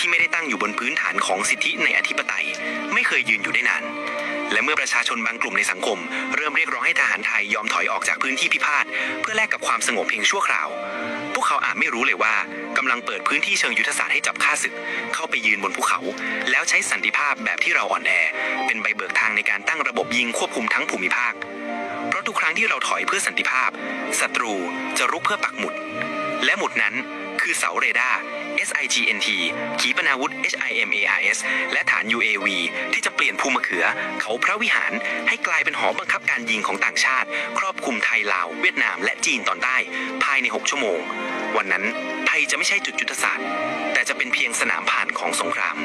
ที่ไม่ได้ตั้งอยู่บนพื้นฐานของสิทธิในอธิปไตย ไม่เคยยืนอยู่ได้นาน และเมื่อประชาชนบางกลุ่มในสังคม เริ่มเรียกร้องให้ทหารไทยยอมถอยออกจากพื้นที่พิพาทเพื่อแลกกับความสงบเพียงชั่วคราว พวกเขาอาจไม่รู้เลยว่ากำลังเปิดพื้นที่เชิงยุทธศาสตร์ให้จับข้าศึก เข้าไปยืนบนภูเขา แล้วใช้สันติภาพแบบที่เราอ่อนแอ เป็นใบเบิกทางในการตั้งระบบยิงควบคุมทั้งภูมิภาค เพราะทุกครั้งที่เราถอยเพื่อสันติภาพศัตรูจะรุกเพื่อปักหมุด และหมุดนั้น คือเสาเรดาร์ SIGNT ขีปนาวุธ HIMARS และฐาน UAV ที่จะเปลี่ยนภูมิมะเขือ เขาพระวิหารให้กลายเป็นหอบังคับการยิงของต่างชาติ ครอบคลุมไทยลาว เวียดนาม และจีนตอนใต้ ภายใน 6 ชั่วโมง วันนั้นไทยจะไม่ใช่จุดยุทธศาสตร์ แต่จะเป็นเพียงสนามผ่านของสงคราม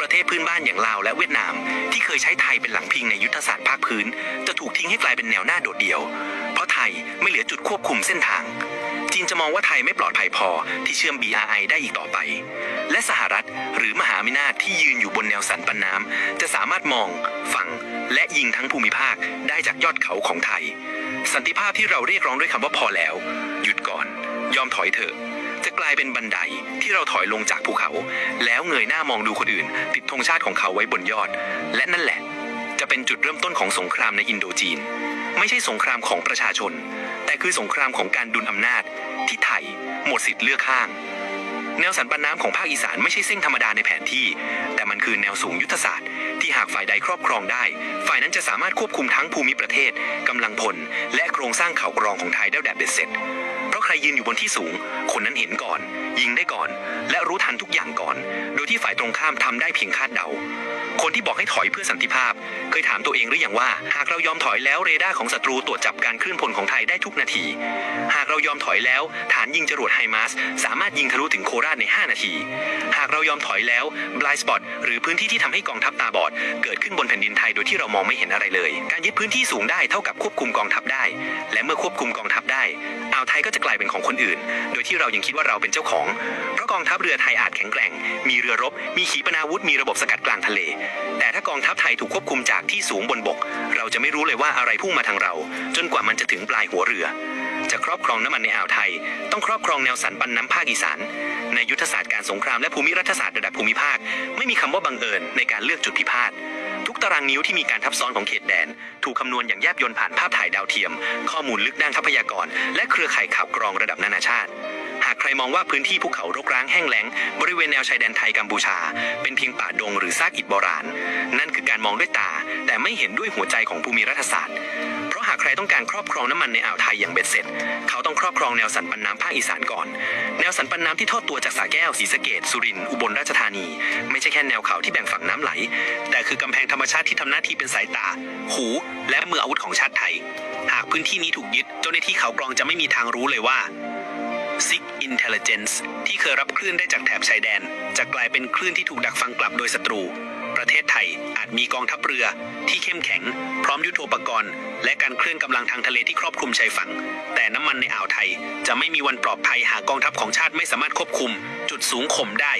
ประเทศพื้นบ้านอย่างลาวและเวียดนาม ที่เคยใช้ไทยเป็นหลังพิงในยุทธศาสตร์ภาคพื้น จะถูกทิ้งให้กลายเป็นแนวหน้าโดดเดี่ยว เพราะไทยไม่เหลือจุดควบคุมเส้นทาง จะมองว่าไทยไม่ปลอดภัยพอที่เชื่อม BRI ได้อีกต่อไป และสหรัฐหรือมหาอำนาจที่ยืนอยู่บนแนวสันปันน้ำจะสามารถมอง ฟัง และยิงทั้งภูมิภาคได้จากยอดเขาของไทย สันติภาพที่เราเรียกร้องด้วยคำว่าพอแล้ว หยุดก่อน ยอมถอยเถอะจะกลายเป็นบันไดที่เราถอยลงจากภูเขา แล้วเงยหน้ามองดูคนอื่น ติดธงชาติของเขาไว้บนยอด และนั่นแหละ จะเป็นจุดเริ่มต้นของสงครามในอินโดจีน ไม่ใช่สงครามของประชาชน แต่คือสงครามของการดุลอำนาจ ที่ไทย หมดสิทธิ์เลือกข้าง แนวสันปันน้ำของภาคอีสานไม่ใช่เส้นธรรมดาในแผนที่ แต่มันคือแนวสูงยุทธศาสตร์ ที่หากฝ่ายใดครอบครองได้ ฝ่ายนั้นจะสามารถควบคุมทั้งภูมิประเทศกำลังพล และโครงสร้างเข่ากรองของไทยได้แบบเบ็ดเสร็จเพราะใครยืนอยู่บนที่สูง คนนั้นเห็นก่อน ยิงได้ก่อน และรู้ทันทุกอย่างก่อน โดยที่ฝ่ายตรงข้ามทำได้เพียงคาดเดา คนที่บอกให้ถอยเพื่อสันติภาพ เคยถามตัวเองหรืออยังว่า หากเรายอมถอยแล้วเรดาร์ของศัตรูตรวจจับการเคลื่อนพลของไทยได้ทุกนาที หากเรายอมถอยแล้ว ฐานยิงจรวดไฮมาสสามารถยิงทะลุถึงโคราชใน 5 นาที หากเรายอมถอยแล้วบลายสปอตหรือพื้นที่ที่ทำให้กองทัพตาบอด เกิดขึ้นบนแผ่นดินไทยโดยที่เรามองไม่เห็นอะไรเลย การยึดพื้นที่สูงได้เท่ากับควบคุมกองทัพได้ และเมื่อควบคุมกองทัพได้อ่าวไทยก็จะกลายเป็นของคนอื่น โดยที่เรายังคิดว่าเราเป็นเจ้าของ เพราะกองทัพเรือไทยอาจแข็งแกร่ง มีเรือรบ มีขีปนาวุธ มีระบบสกัดกลางทะเลแต่ถ้ากองทัพไทยถูกควบคุมจากที่สูงบนบก เราจะไม่รู้เลยว่าอะไรพุ่งมาทางเรา จนกว่ามันจะถึงปลายหัวเรือ จะครอบครองน้ำมันในอ่าวไทย ต้องครอบครองแนวสันปันน้ำภาคอีสาน ในยุทธศาสตร์การสงครามและภูมิรัฐศาสตร์ระดับภูมิภาค ไม่มีคำว่าบังเอิญในการเลือกจุดพิพาททุกตารางนิ้วที่มีการทับซ้อนของเขตแดน ถูกคำนวณอย่างแยบยลผ่านภาพถ่ายดาวเทียม ข้อมูลลึกด้านทรัพยากร และเครือข่ายข่าวกรองระดับนานาชาติ ใครมองว่าพื้นที่ภูเขารกร้างแห้งแล้ง บริเวณแนวชายแดนไทยกัมพูชา เป็นเพียงป่าดงหรือซากอิฐโบราณ นั่นคือการมองด้วยตา แต่ไม่เห็นด้วยหัวใจของภูมิรัฐศาสตร์ เพราะหากใครต้องการครอบครองน้ำมันในอ่าวไทยอย่างเบ็ดเสร็จ เขาต้องครอบครองแนวสันปันน้ำภาคอีสานก่อน แนวสันปันน้ำที่ทอดตัวจากสาแก้วศรีสะเกดสุรินทร์อุบลราชธานี ไม่ใช่แค่แนวเขาที่แบ่งฝั่งน้ำไหล แต่คือกำแพงธรรมชาติที่ทำหน้าที่เป็นสายตา หู และมืออาวุธของชาติไทย หากพื้นที่นี้ถูกยึด เจ้าหน้าที่เขากรองจะไม่มีทางรู้เลยว่า Sig Intelligence ที่เคยรับคลื่นได้จากแถบชายแดน จะกลายเป็นคลื่นที่ถูกดักฟังกลับโดยศัตรู ประเทศไทยอาจมีกองทัพเรือที่เข้มแข็ง พร้อมยุทโธปกรณ์ และการเคลื่อนกำลังทางทะเลที่ครอบคลุมชายฝั่ง แต่น้ำมันในอ่าวไทยจะไม่มีวันปลอดภัยหากกองทัพของชาติไม่สามารถควบคุม จุดสูงข่มได้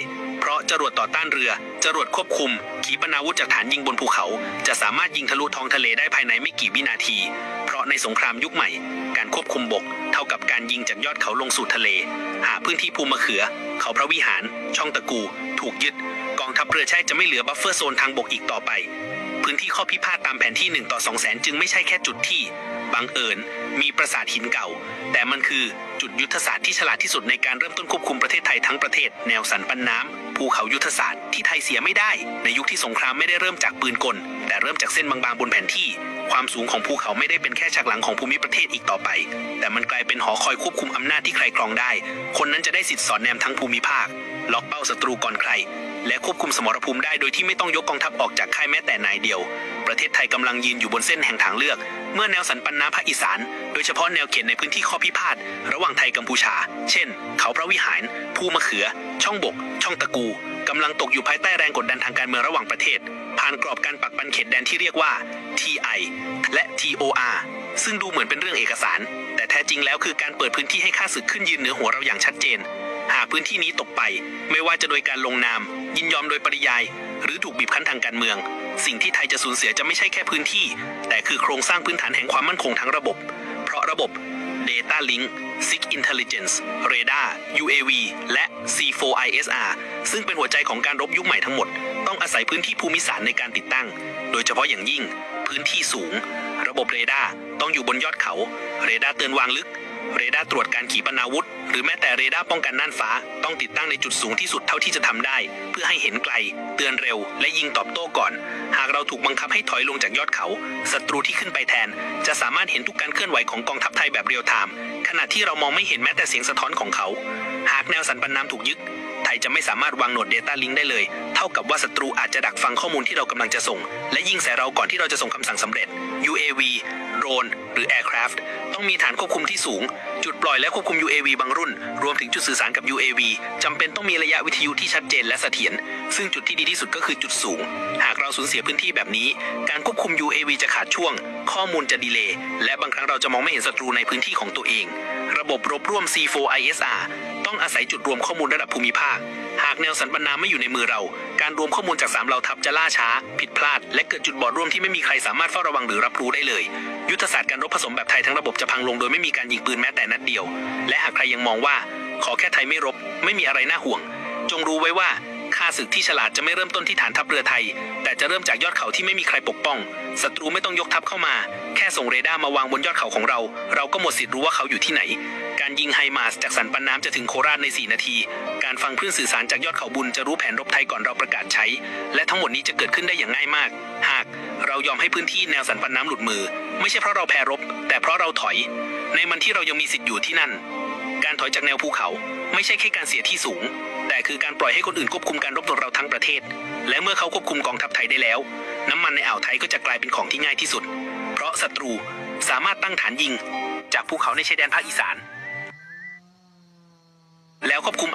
ะจรวดต่อต้านเรือ จรวดควบคุม ขีปนาวุธจากฐานยิงบนภูเขา จะสามารถยิงทะลุท้องทะเลได้ภายในไม่กี่วินาที เพราะในสงครามยุคใหม่ การควบคุมบก เท่ากับการยิงจากยอดเขาลงสู่ทะเล หากพื้นที่ภูมะเขือ เขาพระวิหาร ช่องตะกู ถูกยึด กองทัพเรือใช้จะไม่เหลือบัฟเฟอร์โซนทางบกอีกต่อไป พื้นที่ข้อพิพาทตามแผนที่1ต่อ2แสนจึงไม่ใช่แค่จุดที่บังเอิญมีปราสาทหินเก่า แต่มันคือจุดยุทธศาสตร์ที่ฉลาดที่สุดในการเริ่มต้นควบคุมประเทศไทยทั้งประเทศ แนวสันปันน้ำ ภูเขายุทธศาสตร์ที่ไทยเสียไม่ได้ ในยุคที่สงครามไม่ได้เริ่มจากปืนกล แต่เริ่มจากเส้นบางๆบนแผนที่ ความสูงของภูเขาไม่ได้เป็นแค่ฉากหลังของภูมิประเทศอีกต่อไป แต่มันกลายเป็นหอคอยควบคุมอำนาจที่ใครครองได้ คนนั้นจะได้สิทธิ์สอนแนมทั้งภูมิภาค ล็อกเป้าศัตรูก่อนใคร และควบคุมสมรภูมิได้โดยที่ไม่ต้องยกกองทัพออกจากค่ายแม้แต่นายเดียว ประเทศไทยกำลังยืนอยู่บนเส้นแห่งทางเลือก เมื่อแนวสันปันน้ำภาคอีสาน โดยเฉพาะแนวเขตในพื้นที่ข้อพิพาทระหว่างไทยกัมพูชา เช่น เขาพระวิหาร ภูมะเขือ ช่องบก ช่องตะกูกำลังตกอยู่ภายใต้แรงกดดันทางการเมืองระหว่างประเทศ ผ่านกรอบการปักปันเขตแดนที่เรียกว่า TI และ TOR ซึ่งดูเหมือนเป็นเรื่องเอกสาร แต่แท้จริงแล้วคือการเปิดพื้นที่ให้ข้าศึกขึ้นยืนเหนือหัวเราอย่างชัดเจน หากพื้นที่นี้ตกไป ไม่ว่าจะโดยการลงนาม ยินยอมโดยปริยาย หรือถูกบีบคั้นทางการเมือง สิ่งที่ไทยจะสูญเสียจะไม่ใช่แค่พื้นที่ แต่คือโครงสร้างพื้นฐานแห่งความมั่นคงทั้งระบบ เพราะระบบ Data Link Sig Intelligence Radar UAV และ C4ISR ซึ่งเป็นหัวใจของการรบยุคใหม่ทั้งหมด ต้องอาศัยพื้นที่ภูมิศาสตร์ในการติดตั้ง โดยเฉพาะอย่างยิ่ง พื้นที่สูง ระบบเรดาร์ต้องอยู่บนยอดเขา เรดาร์เตือนวางลึก เรดาร์ตรวจการขีปนาวุธ หรือแม้แต่เรดาร์ป้องกันน่านฟ้า ต้องติดตั้งในจุดสูงที่สุดเท่าที่จะทำได้ เพื่อให้เห็นไกล เตือนเร็ว และยิงตอบโต้ก่อน หากเราถูกบังคับให้ถอยลงจากยอดเขาศัตรูที่ขึ้นไปแทน จะสามารถเห็นทุกการเคลื่อนไหวของกองทัพไทยแบบเรียลไทม์ขณะที่เรามองไม่เห็นแม้แต่เสียงสะท้อนของเขา หากแนวสันปันน้ำถูกยึด ยจะไม่สามารถวางโหนด Data Link ได้เลย เท่ากับว่าศัตรูอาจจะดักฟังข้อมูลที่เรากำลังจะส่ง และยิงใส่เราก่อนที่เราจะส่งคำสั่งสำเร็จ UAV โดรนหรือ Aircraft ต้องมีฐานควบคุมที่สูง จุดปล่อยและควบคุม UAV บางรุ่น รวมถึงจุดสื่อสารกับ UAV จำเป็นต้องมีระยะวิทยุที่ชัดเจนและเสถียรซึ่งจุดที่ดีที่สุดก็คือจุดสูง หากเราสูญเสียพื้นที่แบบนี้ การควบคุม UAV จะขาดช่วง ข้อมูลจะดีเลย์และบางครั้งเราจะมองไม่เห็นศัตรูในพื้นที่ของตัวเอง ระบบรบร่วม C4ISR ต้องอาศัยจุดรวมข้อมูลระดับภูมิภาค หากแนวสันปันน้ำไม่อยู่ในมือเรา การรวมข้อมูลจากสามเหล่าทัพจะล่าช้า ผิดพลาด และเกิดจุดบอดร่วมที่ไม่มีใครสามารถเฝ้าระวังหรือรับรู้ได้เลย ยุทธศาสตร์การรบผสมแบบไทยทั้งระบบจะพังลงโดยไม่มีการยิงปืนแม้แต่นัดเดียว และหากใครยังมองว่า ขอแค่ไทยไม่รบ ไม่มีอะไรน่าห่วง จงรู้ไว้ว่า ข้าศึกที่ฉลาดจะไม่เริ่มต้นที่ฐานทัพเรือไทย แต่จะเริ่มจากยอดเขาที่ไม่มีใครปกป้องศัตรูไม่ต้องยกทัพเข้ามา แค่ส่งเรดาร์มาวางบนยอดเขาของเรา เราก็หมดสิทธิ์รู้ว่าเขาอยู่ที่ไหน การยิงไฮมาสจากสันปันน้ำจะถึงโคราชใน 4 นาที การฟังคลื่นสื่อสารจากยอดเขาบุญจะรู้แผนรบไทยก่อนเราประกาศใช้ และทั้งหมดนี้จะเกิดขึ้นได้อย่างง่ายมาก หากเรายอมให้พื้นที่แนวสันปันน้ำหลุดมือ ไม่ใช่เพราะเราแพ้รบ แต่เพราะเราถอย ในมันที่เรายังมีสิทธิ์อยู่ที่นั่น การถอยจากแนวภูเขา ไม่ใช่แค่การเสียที่สูง แต่คือการปล่อยให้คนอื่นควบคุมการรบของเราทั้งประเทศ และเมื่อเขาควบคุมกองทัพไทยได้แล้ว น้ำมันในอ่าวไทยก็จะกลายเป็นของที่ง่ายที่สุด เพราะศัตรูสามารถตั้งฐานยิง จากภูเขาในชายแดนภาคอีสาน แล้วควบคุม